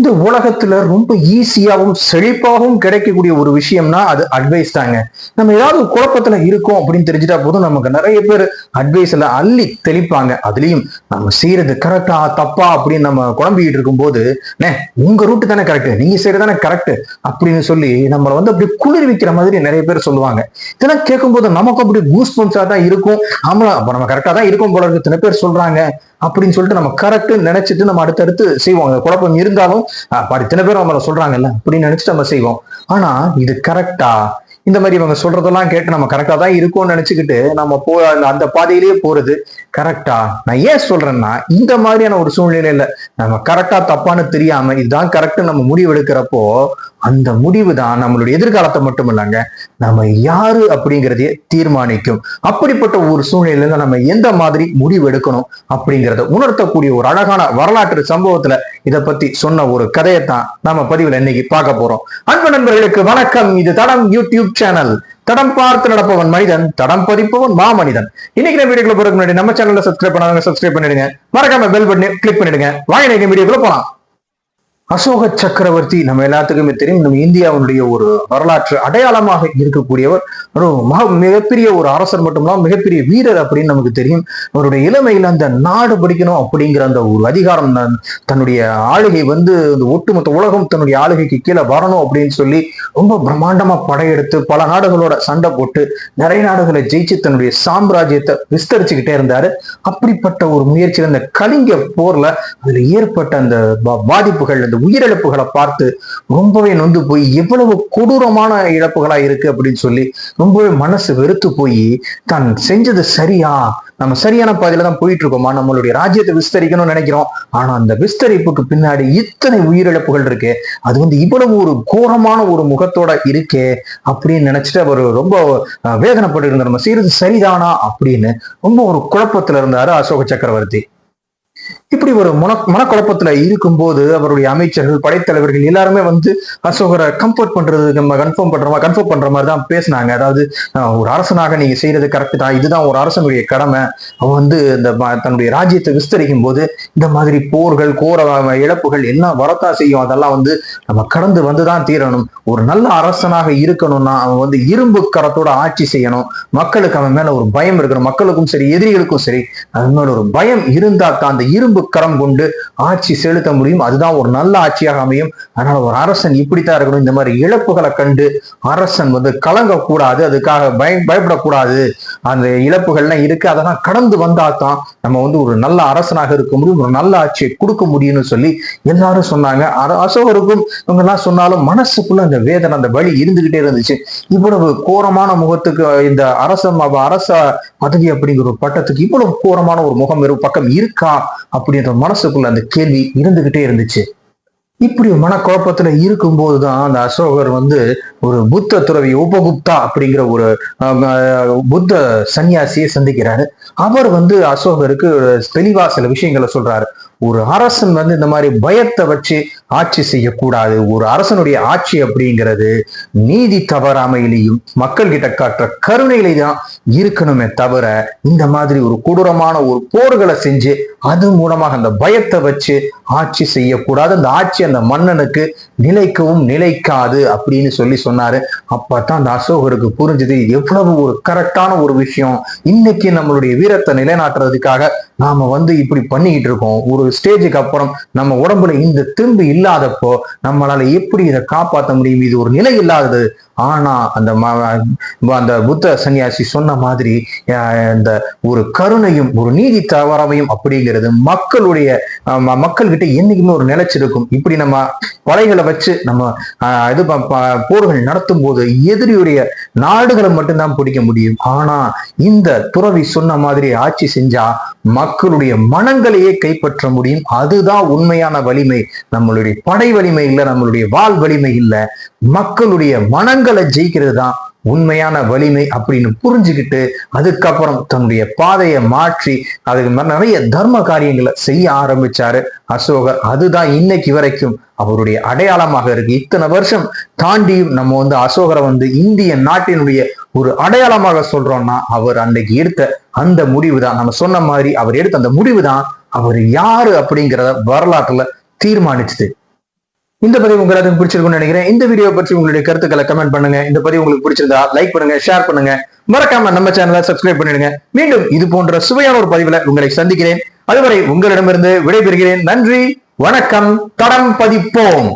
இந்த உலகத்துல ரொம்ப ஈஸியாகவும் செழிப்பாகவும் கிடைக்கக்கூடிய ஒரு விஷயம்னா அது அட்வைஸ் தாங்க. நம்ம ஏதாவது குழப்பத்துல இருக்கோம் அப்படின்னு தெரிஞ்சுட்டா போதும் நமக்கு நிறைய பேர் அட்வைஸ்ல அள்ளி தெளிப்பாங்க. அதுலயும் நம்ம செய்யறது கரெக்டா தப்பா அப்படின்னு நம்ம குழம்பிக்கிட்டு இருக்கும்போது நே உங்க ரூட்டு தானே கரெக்ட் நீங்க செய்யறது தானே கரெக்ட் அப்படின்னு சொல்லி நம்மளை வந்து அப்படி குளிர்விக்கிற மாதிரி நிறைய பேர் சொல்லுவாங்க. இதெல்லாம் கேட்கும்போது நமக்கு அப்படி கூஸ் பம்ஸா தான் இருக்கும். ஆமா அப்ப நம்ம கரெக்டா தான் இருக்கும் போல இருக்கு. இத்தனை பேர் சொல்றாங்க அப்படின்னு சொல்லிட்டு நம்ம கரெக்ட் நினைச்சிட்டு நம்ம அடுத்தடுத்து செய்வோம். குழப்பம் இருந்தாலும் பாடி இத்தனை பேர் நம்மளை சொல்றாங்கல்ல அப்படின்னு நினைச்சு நம்ம செய்வோம். ஆனா இது கரெக்டா இந்த மாதிரி இவங்க சொல்றதெல்லாம் கேட்டு நம்ம கரெக்டா தான் இருக்கும்னு நினைச்சுக்கிட்டு நம்ம போ அந்த- பாதையிலேயே போறது கரெக்டா நான் ஏன் சொல்றேன்னா இந்த மாதிரியான ஒரு சூழ்நிலையில நம்ம கரெக்டா தப்பான்னு தெரியாம இதுதான் கரெக்ட் நம்ம முடிவு எடுக்கிறப்போ அந்த முடிவு தான் நம்மளுடைய எதிர்காலத்தை மட்டும் இல்லைங்க நம்ம யாரு அப்படிங்கிறதையே தீர்மானிக்கும். அப்படிப்பட்ட ஒரு சூழ்நிலையில நம்ம எந்த மாதிரி முடிவு எடுக்கணும் அப்படிங்கிறத உணர்த்தக்கூடிய ஒரு அழகான வரலாற்று சம்பவத்துல இத பத்தி சொன்ன ஒரு கதையை தான் நம்ம பதிவுல இன்னைக்கு பார்க்க போறோம். அன்பு நண்பர்களுக்கு வணக்கம். இது தடம் யூடியூப் சேனல் தடம் பார்த்து நடப்பவன் மனிதன் தடம் பதிப்பவன் மா மனிதன் இன்னைக்கு நம்ம வீடியோக்குள்ள போறதுக்கு முன்னாடி நம்ம சேனல்ல சப்ஸ்கிரைப் பண்ணாங்க சப்ஸ்கிரைப் பண்ணிடுங்க. மறக்காம பெல் பட்டனை கிளிக் பண்ணிடுங்க. வாங்க இன்னைக்கு வீடியோக்குள்ள போலாம். அசோக சக்கரவர்த்தி நம்ம எல்லாத்துக்குமே தெரியும். நம்ம இந்தியாவினுடைய ஒரு வரலாற்று அடையாளமாக இருக்கக்கூடியவர். ஒரு மக மிகப்பெரிய ஒரு அரசர் மட்டுமில்லாம மிகப்பெரிய வீரர் அப்படின்னு நமக்கு தெரியும். அவருடைய இளமையில அந்த நாடு படிக்கணும் அப்படிங்கிற அந்த ஒரு அதிகாரம் தன்னுடைய ஆளுகை வந்து இந்த ஒட்டுமொத்த உலகம் தன்னுடைய ஆளுகைக்கு கீழே வரணும் அப்படின்னு சொல்லி ரொம்ப பிரம்மாண்டமா படையெடுத்து பல நாடுகளோட சண்டை போட்டு நிறைய நாடுகளை ஜெயிச்சு தன்னுடைய சாம்ராஜ்யத்தை விஸ்தரிச்சுக்கிட்டே இருந்தாரு. அப்படிப்பட்ட ஒரு முயற்சியில் இந்த கலிங்க போர்ல அதுல ஏற்பட்ட அந்த பா- பாதிப்புகள் அந்த உயிரிழப்புகளை பார்த்து ரொம்பவே நொந்து போய் எவ்வளவு கொடூரமான இழப்புகளா இருக்கு அப்படின்னு சொல்லி ரொம்பவே மனசு வெறுத்து போய் தான் செஞ்சது சரியா? நம்ம சரியான பாதையில தான் போயிட்டு இருக்கோமா நம்மளுடைய ராஜ்யத்தை விஸ்தரிக்கணும்னு நினைக்கிறோம். ஆனா அந்த விஸ்தரிப்புக்கு பின்னாடி இத்தனை உயிரிழப்புகள் இருக்கு. அது வந்து இவ்வளவு ஒரு கோரமான ஒரு முகத்தோட இருக்கே அப்படின்னு நினைச்சிட்டு அவர் ரொம்ப வேதனைப்பட்டு இருந்தார் நம்ம செய்யறது சரிதானா? அப்படின்னு ரொம்ப ஒரு குழப்பத்துல இருந்தாரு அசோக சக்கரவர்த்தி. இப்படி ஒரு மன மனக்குழப்பத்துல இருக்கும்போது அவருடைய அமைச்சர்கள் படைத்தலைவர்கள் எல்லாருமே வந்து அசோகரை கம்ஃபர்ட் பண்றது நம்ம கன்ஃபார்ம் பண்ற மாதிரி கன்ஃபார்ம் பண்ற மாதிரி தான் பேசினாங்க. அதாவது ஒரு அரசனாக நீங்க செய்யறது கரெக்ட் தான். இதுதான் ஒரு அரசனுடைய கடமை. அவன் வந்து இந்த தன்னுடைய ராஜ்யத்தை விஸ்தரிக்கும் போது இந்த மாதிரி போர்கள் கோர இழப்புகள் எல்லாம் வரத்தா செய்யும்? அதெல்லாம் வந்து நம்ம கடந்து வந்துதான் தீரணும். ஒரு நல்ல அரசனாக இருக்கணும்னா அவன் வந்து இரும்பு கரத்தோட ஆட்சி செய்யணும். மக்களுக்கு அவன் மேல ஒரு பயம் இருக்கணும். மக்களுக்கும் சரி எதிரிகளுக்கும் சரி அது மேல ஒரு பயம் இருந்தா தான் அந்த இரும்பு கரம் கொண்டு ஆட்சி செலுத்த முடியும். அதுதான் ஒரு நல்ல ஆட்சியாக அமையும். அதனால ஒரு அரசன் இப்படித்தான் இருக்கணும். இந்த மாதிரி இழப்புகளை கண்டு அரசன் வந்து கலங்கக்கூடாது. அதுக்காக பய பயப்படக்கூடாது. அந்த இழப்புகள்லாம் இருக்கு. அதெல்லாம் கடந்து வந்தா தான் நம்ம வந்து ஒரு நல்ல அரசனாக இருக்க முடியும். ஒரு நல்ல ஆட்சியை கொடுக்க முடியும்னு சொல்லி எல்லாரும் சொன்னாங்க. அசோகருக்கும் இவங்க எல்லாம் சொன்னாலும் மனசுக்குள்ள அந்த வேதனை அந்த வழி இருந்துகிட்டே இருந்துச்சு. இவ்வளவு கோரமான முகத்துக்கு இந்த அரச அரச பதவி அப்படிங்கிற ஒரு பட்டத்துக்கு இவ்வளவு கோரமான ஒரு முகம் பக்கம் இருக்கா? அப்படி அப்படின்ற மனசுக்குள்ள அந்த கேள்வி இருந்துகிட்டே இருந்துச்சு. இப்படி மனக்குழப்பத்துல இருக்கும்போது தான் அந்த அசோகர் வந்து ஒரு புத்த துறவி உபகுப்தா அப்படிங்கிற ஒரு புத்த சன்னியாசியை சந்திக்கிறாரு. அவர் வந்து அசோகருக்கு தெளிவா சில விஷயங்களை சொல்றாரு. ஒரு அரசன் வந்து இந்த மாதிரி பயத்தை வச்சு ஆட்சி செய்யக்கூடாது. ஒரு அரசனுடைய ஆட்சி அப்படிங்கிறது நீதி தவறாமையிலையும் மக்கள் கிட்ட காட்டுற கருணையிலே தான் இருக்கணுமே தவிர இந்த மாதிரி ஒரு கொடூரமான ஒரு போர்களை செஞ்சு அது மூலமாக அந்த பயத்தை வச்சு ஆட்சி செய்யக்கூடாது. அந்த ஆட்சி அந்த மன்னனுக்கு நிலைக்கவும் நிலைக்காது அப்படின்னு சொல்லி சொன்னாரு. அப்பதான் அந்த அசோகருக்கு புரிஞ்சது எவ்வளவு ஒரு கரெக்டான ஒரு விஷயம். இன்னைக்கு நம்மளுடைய வீரத்தை நிலைநாட்டுறதுக்காக நாம வந்து இப்படி பண்ணிக்கிட்டு இருக்கோம். ஒரு ஸ்டேஜுக்கு அப்புறம் நம்ம உடம்புல இந்த திரும்பு இல்லாதப்போ நம்மளால எப்படி இதை காப்பாற்ற முடியும்? இது ஒரு நிலை இல்லாதது. ஆனா அந்த அந்த புத்த சன்னியாசி சொன்ன மாதிரி இந்த ஒரு கருணையும் ஒரு நீதி தவறவையும் அப்படிங்கிறது மக்களுடைய அஹ், ம- மக்கள்கிட்ட என்னைக்குமே ஒரு நிலைச்சிருக்கும் இப்படி நம்ம படைகளை வச்சு நம்ம இது போர்கள் நடத்தும் போது எதிரியுடைய நாடுகளை மட்டும்தான் பிடிக்க முடியும். ஆனா இந்த துறவி சொன்ன மாதிரி ஆட்சி செஞ்சா மக்களுடைய மனங்களையே கைப்பற்ற முடியும் அதுதான் உண்மையான வலிமை. நம்மளுடைய படை வலிமை இல்ல நம்மளுடைய வாழ் வலிமை இல்ல. மக்களுடைய மனங்களை ஜெயிக்கிறது தான் உண்மையான வலிமை அப்படின்னு புரிஞ்சுக்கிட்டு அதுக்கப்புறம் தன்னுடைய பாதையை மாற்றி அதுக்கு நிறைய தர்ம காரியங்களை செய்ய ஆரம்பிச்சாரு அசோகர். அதுதான் இன்னைக்கு வரைக்கும் அவருடைய அடையாளமாக இருக்கு. இத்தனை வருஷம் தாண்டியும் நம்ம வந்து அசோகரை வந்து இந்திய நாட்டினுடைய ஒரு அடையாளமாக சொல்றோம்னா அவர் அன்னைக்கு எடுத்த அந்த முடிவு தான் நம்ம சொன்ன மாதிரி அவர் எடுத்த அந்த முடிவு தான் அவர் யாரு அப்படிங்கிறத வரலாற்றுல தீர்மானிச்சது. இந்த பதிவு உங்களுக்கு எல்லாத்துக்கும் பிடிச்சிருக்கும்னு நினைக்கிறேன். இந்த வீடியோ பற்றி உங்களுடைய கருத்துக்களை கமெண்ட் பண்ணுங்க. இந்த பதிவு உங்களுக்கு பிடிச்சிருந்தா லைக் பண்ணுங்க ஷேர் பண்ணுங்க. மறக்காம நம்ம சேனலை சப்ஸ்கிரைப் பண்ணிடுங்க. மீண்டும் இது போன்ற சுவையான ஒரு பதிவுல உங்களை சந்திக்கிறேன். அதுவரை உங்களிடமிருந்து விடைபெறுகிறேன். நன்றி வணக்கம் தடம் பதிப்போம்.